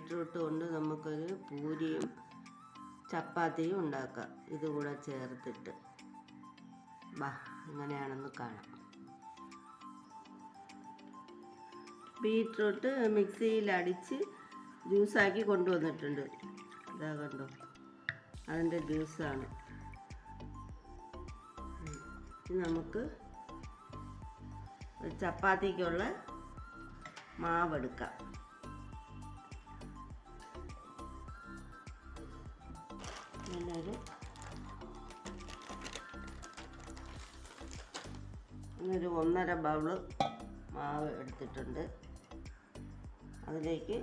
Beetroot കൊണ്ട് നമുക്കൊരു പൂരിയും ചപ്പാത്തിയും ഉണ്ടാക്കാം. ഇതുകൂടെ ചേർത്തിട്ട്. വാ എങ്ങനെയാണെന്ന് കാണാം. ബീട്രൂട്ട് മിക്സിയിൽ അടിച്ച് ജ്യൂസാക്കി കൊണ്ടുവന്നിട്ടുണ്ട്. ഇതാ കണ്ടോ? അതിന്റെ ജ്യൂസാണ്. നമുക്ക് ചപ്പാത്തിക്കുള്ള മാവെടുക്കാം. ഇങ്ങനൊരു ഇന്നൊരു ഒന്നര ബൗൾ മാവ് എടുത്തിട്ടുണ്ട്. അതിലേക്ക്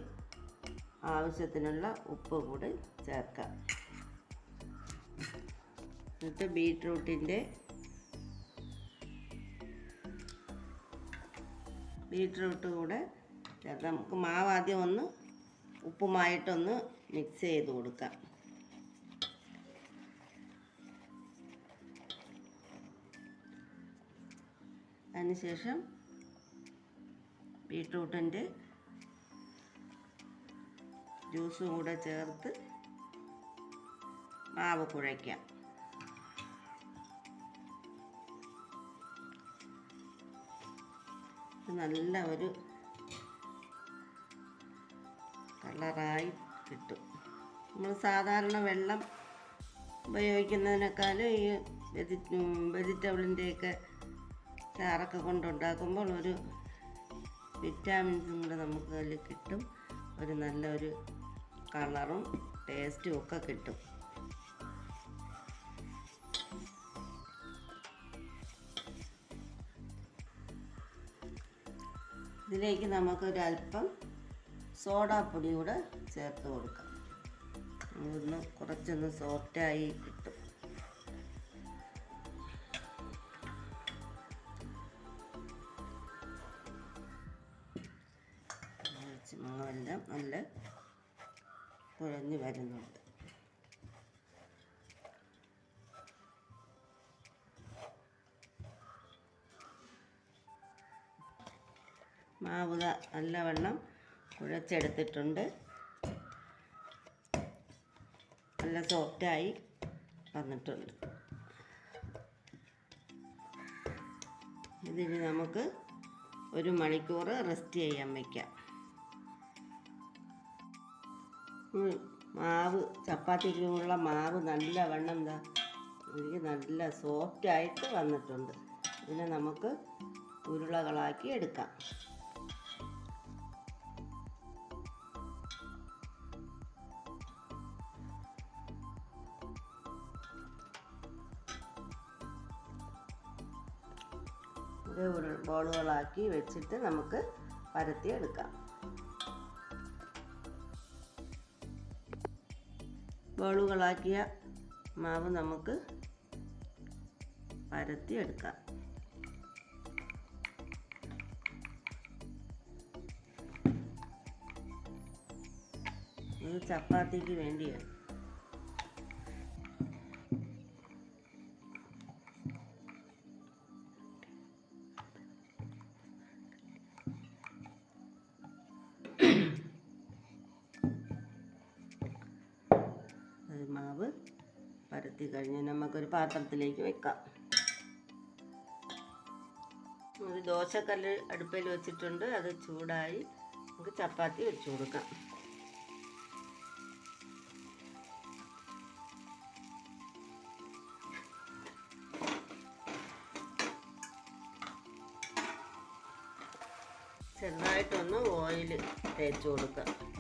ആവശ്യത്തിനുള്ള ഉപ്പ് കൂടി ചേർക്കാം. എന്നിട്ട് ബീട്രൂട്ടിന്റെ ബീട്രൂട്ട് കൂടെ ചേർക്കാം. നമുക്ക് മാവ് ആദ്യം ഒന്ന് ഉപ്പുമായിട്ടൊന്ന് മിക്സ് ചെയ്ത് കൊടുക്കാം. അതിനുശേഷം ബീട്രൂട്ടിന്റെ ജ്യൂസും കൂടെ ചേർത്ത് മാവ് കുഴയ്ക്കാം. നല്ല ഒരു കളറായി കിട്ടും. നമ്മൾ സാധാരണ വെള്ളം ഉപയോഗിക്കുന്നതിനേക്കാളും ഈ വെജി വെജിറ്റബിളിന്റെയൊക്കെ ചാറൊക്കെ കൊണ്ടുണ്ടാക്കുമ്പോൾ ഒരു വിറ്റാമിൻസും കൂടെ നമുക്ക് അതിൽ കിട്ടും. ഒരു നല്ലൊരു കളറും ടേസ്റ്റും ഒക്കെ കിട്ടും. ഇതിലേക്ക് നമുക്കൊരല്പം സോഡാപ്പൊടി കൂടെ ചേർത്ത് കൊടുക്കാം. ഇതൊന്ന് കുറച്ചൊന്ന് സോഫ്റ്റായി കിട്ടും. മാവെല്ലാം നല്ല കുഴഞ്ഞു വരുന്നുണ്ട്. മാവ് നല്ലവണ്ണം കുഴച്ചെടുത്തിട്ടുണ്ട്. നല്ല സോഫ്റ്റായി വന്നിട്ടുണ്ട്. ഇതിന് നമുക്ക് ഒരു മണിക്കൂർ റെസ്റ്റ് ചെയ്യാൻ വയ്ക്കാം മാവ് ചപ്പാത്തിക്കുള്ള മാവ് നല്ലവണ്ണം എന്താ എനിക്ക് നല്ല സോഫ്റ്റ് ആയിട്ട് വന്നിട്ടുണ്ട്. ഇതിനെ നമുക്ക് ഉരുളകളാക്കി എടുക്കാം. ഉരുൾ ബോളുകളാക്കി വെച്ചിട്ട് നമുക്ക് പരത്തി എടുക്കാം. ബോളുകളാക്കിയ മാവ് നമുക്ക് പരത്തി എടുക്കാം ഇത് ചപ്പാത്തിക്ക് വേണ്ടിയാണ് മാവ് പരത്തി കഴിഞ്ഞ് നമുക്കൊരു പാത്രത്തിലേക്ക് വെക്കാം. ഒരു ദോശക്കല്ല് അടുപ്പിൽ വെച്ചിട്ടുണ്ട്. അത് ചൂടായി നമുക്ക് ചപ്പാത്തി വെച്ചു കൊടുക്കാം. ചെറുതായിട്ടൊന്ന് ഓയിൽ തേച്ച് കൊടുക്കാം.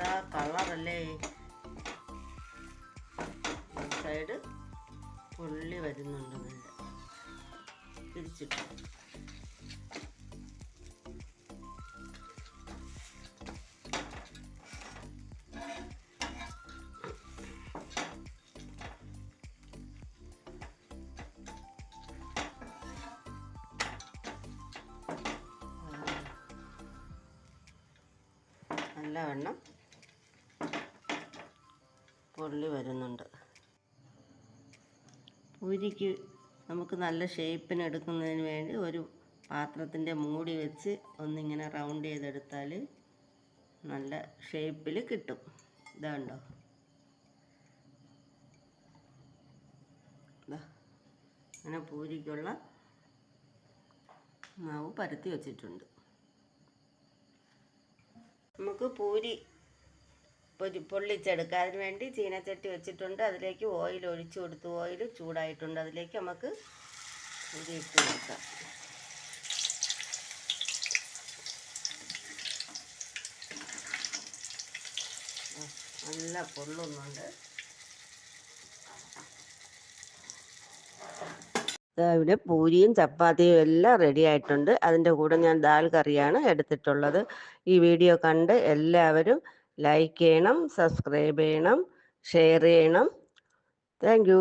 എന്താ കളറല്ലേ? സൈഡ് പുള്ളി വരുന്നുണ്ട് നല്ല തിരിച്ചിട്ട്. നല്ലവണ്ണം പൊള്ളി വരുന്നുണ്ട്. പൂരിക്ക് നമുക്ക് നല്ല ഷേപ്പിന് എടുക്കുന്നതിന് വേണ്ടി ഒരു പാത്രത്തിന്റെ മൂടി വെച്ച് ഒന്നിങ്ങനെ റൗണ്ട് ചെയ്തെടുത്താൽ നല്ല ഷേപ്പിൽ കിട്ടും. ഇതാണ്ടോ അങ്ങനെ പൂരിക്കുള്ള മാവ് പരത്തി വച്ചിട്ടുണ്ട്. നമുക്ക് പൂരി പൊരി പൊള്ളിച്ചെടുക്കാം അതിന് വേണ്ടി ചീനച്ചട്ടി വെച്ചിട്ടുണ്ട്. അതിലേക്ക് ഓയിൽ ഒഴിച്ചു കൊടുത്തു. ഓയിൽ ചൂടായിട്ടുണ്ട്. അതിലേക്ക് നമുക്ക് ഇട്ട് കൊടുക്കാം. നല്ല പൊള്ളുന്നുണ്ട്. ഇവിടെ പൂരിയും ചപ്പാത്തിയും എല്ലാം റെഡി ആയിട്ടുണ്ട്. അതിന്റെ കൂടെ ഞാൻ ദാൽ കറിയാണ് എടുത്തിട്ടുള്ളത്. ഈ വീഡിയോ കണ്ട് എല്ലാവരും ലൈക്ക് ചെയ്യണം സബ്സ്ക്രൈബ് ചെയ്യണം ഷെയർ ചെയ്യണം. താങ്ക്